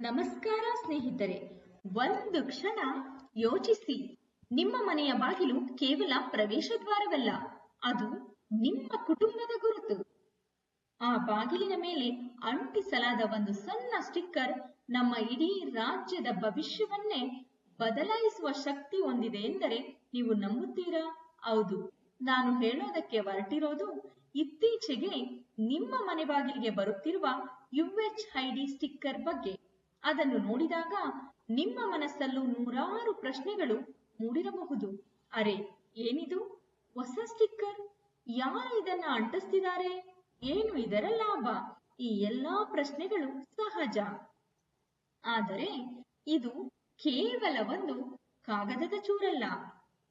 ನಮಸ್ಕಾರ ಸ್ನೇಹಿತರೆ, ಒಂದು ಕ್ಷಣ ಯೋಚಿಸಿ. ನಿಮ್ಮ ಮನೆಯ ಬಾಗಿಲು ಕೇವಲ ಪ್ರವೇಶ ದ್ವಾರವಲ್ಲ, ಅದು ನಿಮ್ಮ ಕುಟುಂಬದ ಗುರುತು. ಆ ಬಾಗಿಲಿನ ಮೇಲೆ ಅಂಟಿಸಲಾದ ಒಂದು ಸಣ್ಣ ಸ್ಟಿಕ್ಕರ್ ನಮ್ಮ ಇಡೀ ರಾಜ್ಯದ ಭವಿಷ್ಯವನ್ನೇ ಬದಲಾಯಿಸುವ ಶಕ್ತಿ ಹೊಂದಿದೆ ಎಂದರೆ ನೀವು ನಂಬುತ್ತೀರಾ? ಹೌದು, ನಾನು ಹೇಳೋದಕ್ಕೆ ಹೊರಟಿರೋದು ಇತ್ತೀಚೆಗೆ ನಿಮ್ಮ ಮನೆ ಬಾಗಿಲಿಗೆ ಬರುತ್ತಿರುವ ಯುಎಚ್ ಐಡಿ ಸ್ಟಿಕ್ಕರ್ ಬಗ್ಗೆ. ಅದನ್ನು ನೋಡಿದಾಗ ನಿಮ್ಮ ಮನಸ್ಸಲ್ಲೂ ನೂರಾರು ಪ್ರಶ್ನೆಗಳು ಮೂಡಿರಬಹುದು. ಅರೆ, ಏನಿದು? ಹೊಸ ಸ್ಟಿಕ್ಕರ್? ಯಾರು ಇದನ್ನ ಅಂಟಿಸ್ತಿದ್ದಾರೆ? ಏನು ಇದರ ಲಾಭ? ಈ ಎಲ್ಲಾ ಪ್ರಶ್ನೆಗಳು ಸಹಜ. ಆದರೆ, ಇದು ಕೇವಲ ಒಂದು ಕಾಗದದ ಚೂರಲ್ಲ.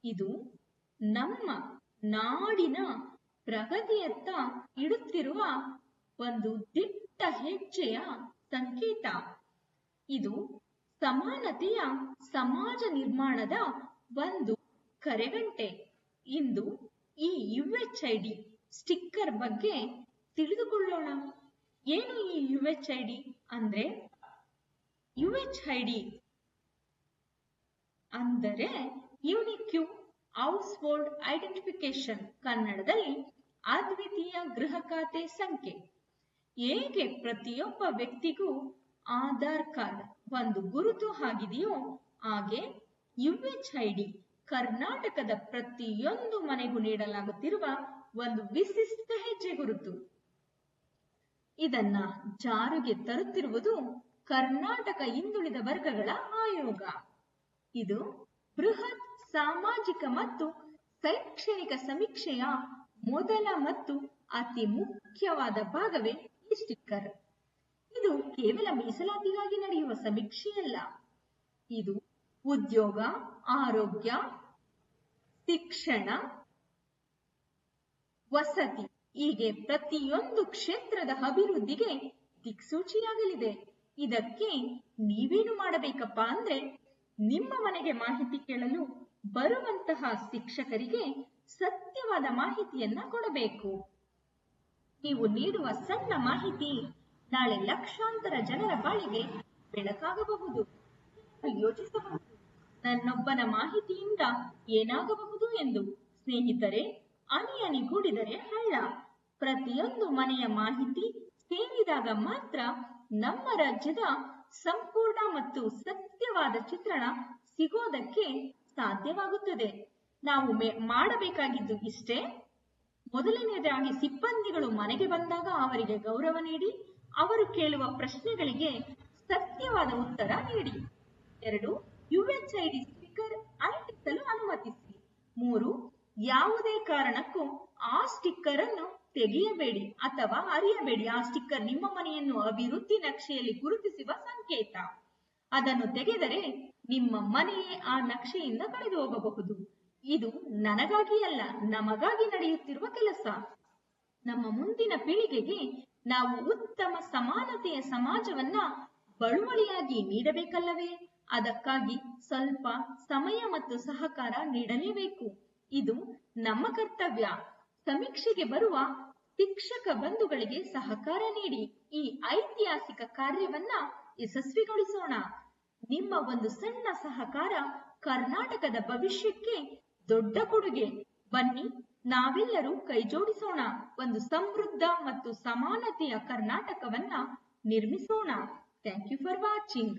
ಇದು ನಮ್ಮ ನಾಡಿನ ಪ್ರಗತಿಯತ್ತ ಇಡುತ್ತಿರುವ ಒಂದು ದಿಟ್ಟ ಹೆಜ್ಜೆಯ ಸಂಕೇತ. ಇದು ಸಮಾನತೆಯ ಸಮಾಜ ನಿರ್ಮಾಣದ ಒಂದು ಕರೆಗಂಟೆ. ಇಂದು ಈ ಯುಎಚ್ಐಡಿ ಸ್ಟಿಕ್ಕರ್ ಬಗ್ಗೆ ತಿಳಿದುಕೊಳ್ಳೋಣ. ಏನು ಈ ಯುಎಚ್ಐಡಿ ಅಂದ್ರೆ? ಯುಎಚ್ಐಡಿ ಅಂದರೆ ಯುನಿಕ್ಯೂ ಹೌಸ್ ಹೋಲ್ಡ್ ಐಡೆಂಟಿಫಿಕೇಶನ್ ಕನ್ನಡದಲ್ಲಿ ಅದ್ವಿತೀಯ ಗೃಹ ಖಾತೆ ಸಂಖ್ಯೆ. ಹೇಗೆ ಪ್ರತಿಯೊಬ್ಬ ವ್ಯಕ್ತಿಗೂ ಆಧಾರ್ ಕಾರ್ಡ್ ಒಂದು ಗುರುತು ಆಗಿದೆಯೋ ಹಾಗೆ ಯುಎಚ್ಐಡಿ ಕರ್ನಾಟಕದ ಪ್ರತಿಯೊಂದು ಮನೆಗೂ ನೀಡಲಾಗುತ್ತಿರುವ ಒಂದು ವಿಶಿಷ್ಟ ಹೆಜ್ಜೆ ಗುರುತು. ಇದನ್ನ ಜಾರಿಗೆ ತರುತ್ತಿರುವುದು ಕರ್ನಾಟಕ ಹಿಂದುಳಿದ ವರ್ಗಗಳ ಆಯೋಗ. ಇದು ಬೃಹತ್ ಸಾಮಾಜಿಕ ಮತ್ತು ಶೈಕ್ಷಣಿಕ ಸಮೀಕ್ಷೆಯ ಮೊದಲ ಮತ್ತು ಅತಿ ಮುಖ್ಯವಾದ ಭಾಗವೇ ಈ ಸ್ಟಿಕ್ಕರ್. ಇದು ಕೇವಲ ಮೀಸಲಾತಿಗಾಗಿ ನಡೆಯುವ ಸಮೀಕ್ಷೆಯಲ್ಲ ಇದು ಉದ್ಯೋಗ, ಆರೋಗ್ಯ, ಶಿಕ್ಷಣ, ವಸತಿ ಹೀಗೆ ಪ್ರತಿಯೊಂದು ಕ್ಷೇತ್ರದ ಅಭಿವೃದ್ಧಿಗೆ ದಿಕ್ಸೂಚಿಯಾಗಲಿದೆ. ಇದಕ್ಕೆ ನೀವೇನು ಮಾಡಬೇಕಪ್ಪ ಅಂದ್ರೆ ನಿಮ್ಮ ಮನೆಗೆ ಮಾಹಿತಿ ಕೇಳಲು ಬರುವಂತಹ ಶಿಕ್ಷಕರಿಗೆ ಸತ್ಯವಾದ ಮಾಹಿತಿಯನ್ನ ಕೊಡಬೇಕು. ನೀವು ನೀಡುವ ಸಣ್ಣ ಮಾಹಿತಿ ನಾಳೆ ಲಕ್ಷಾಂತರ ಜನರ ಬಾಳಿಗೆ ಬೆಳಕಾಗಬಹುದು. ಯೋಚಿಸಬಹುದು. ನನ್ನೊಬ್ಬನ ಮಾಹಿತಿಯಿಂದ ಏನಾಗಬಹುದು ಎಂದು ಸ್ನೇಹಿತರೆ ಅನಿಯನಿ ಅಣಿಗೂಡಿದರೆ ಹಳ್ಳ ಪ್ರತಿಯೊಂದು ಮನೆಯ ಮಾಹಿತಿ ಸೇರಿದಾಗ ಮಾತ್ರ ನಮ್ಮ ರಾಜ್ಯದ ಸಂಪೂರ್ಣ ಮತ್ತು ಸತ್ಯವಾದ ಚಿತ್ರಣ ಸಿಗೋದಕ್ಕೆ ಸಾಧ್ಯವಾಗುತ್ತದೆ. ನಾವು ಮಾಡಬೇಕಾಗಿದ್ದು ಇಷ್ಟೇ. ಮೊದಲನೆಯದಾಗಿ ಸಿಬ್ಬಂದಿಗಳು ಮನೆಗೆ ಬಂದಾಗ ಅವರಿಗೆ ಗೌರವ ನೀಡಿ ಅವರು ಕೇಳುವ ಪ್ರಶ್ನೆಗಳಿಗೆ ಸತ್ಯವಾದ ಉತ್ತರ ನೀಡಿ. ಎರಡು ಯುಎಚ್ಐಡಿ ಸ್ಟಿಕ್ಕರ್ ಅಂಟಿಸಲು ಅನುಮತಿಸಿ. ಮೂರು, ಯಾವುದೇ ಕಾರಣಕ್ಕೂ ಆ ಸ್ಟಿಕ್ಕರ್ ಅನ್ನು ತೆಗೆಯಬೇಡಿ ಅಥವಾ ಅರಿಯಬೇಡಿ. ಆ ಸ್ಟಿಕ್ಕರ್ ನಿಮ್ಮ ಮನೆಯನ್ನು ಅಭಿವೃದ್ಧಿ ನಕ್ಷೆಯಲ್ಲಿ ಗುರುತಿಸುವ ಸಂಕೇತ. ಅದನ್ನು ತೆಗೆದರೆ ನಿಮ್ಮ ಮನೆಯೇ ಆ ನಕ್ಷೆಯಿಂದ ಕಳೆದು ಹೋಗಬಹುದು ಇದು ನನಗಾಗಿ ಅಲ್ಲ, ನಮಗಾಗಿ ನಡೆಯುತ್ತಿರುವ ಕೆಲಸ. ನಮ್ಮ ಮುಂದಿನ ಪೀಳಿಗೆಗೆ ನಾವು ಉತ್ತಮ ಸಮಾನತೆಯ ಸಮಾಜವನ್ನ ಬಳುವಳಿಯಾಗಿ ನೀಡಬೇಕಲ್ಲವೇ? ಅದಕ್ಕಾಗಿ ಸ್ವಲ್ಪ ಸಮಯ ಮತ್ತು ಸಹಕಾರ ನೀಡಲೇಬೇಕು. ಇದು ನಮ್ಮ ಕರ್ತವ್ಯ. ಸಮೀಕ್ಷೆಗೆ ಬರುವ ಶಿಕ್ಷಕ ಬಂಧುಗಳಿಗೆ ಸಹಕಾರ ನೀಡಿ ಈ ಐತಿಹಾಸಿಕ ಕಾರ್ಯವನ್ನ ಯಶಸ್ವಿಗೊಳಿಸೋಣ. ನಿಮ್ಮ ಒಂದು ಸಣ್ಣ ಸಹಕಾರ ಕರ್ನಾಟಕದ ಭವಿಷ್ಯಕ್ಕೆ ದೊಡ್ಡ ಕೊಡುಗೆ. ಬನ್ನಿ. ನಾವೆಲ್ಲರೂ ಕೈಜೋಡಿಸೋಣ. ಒಂದು ಸಮೃದ್ಧ ಮತ್ತು ಸಮಾನತೆಯ ಕರ್ನಾಟಕವನ್ನ ನಿರ್ಮಿಸೋಣ. Thank you for watching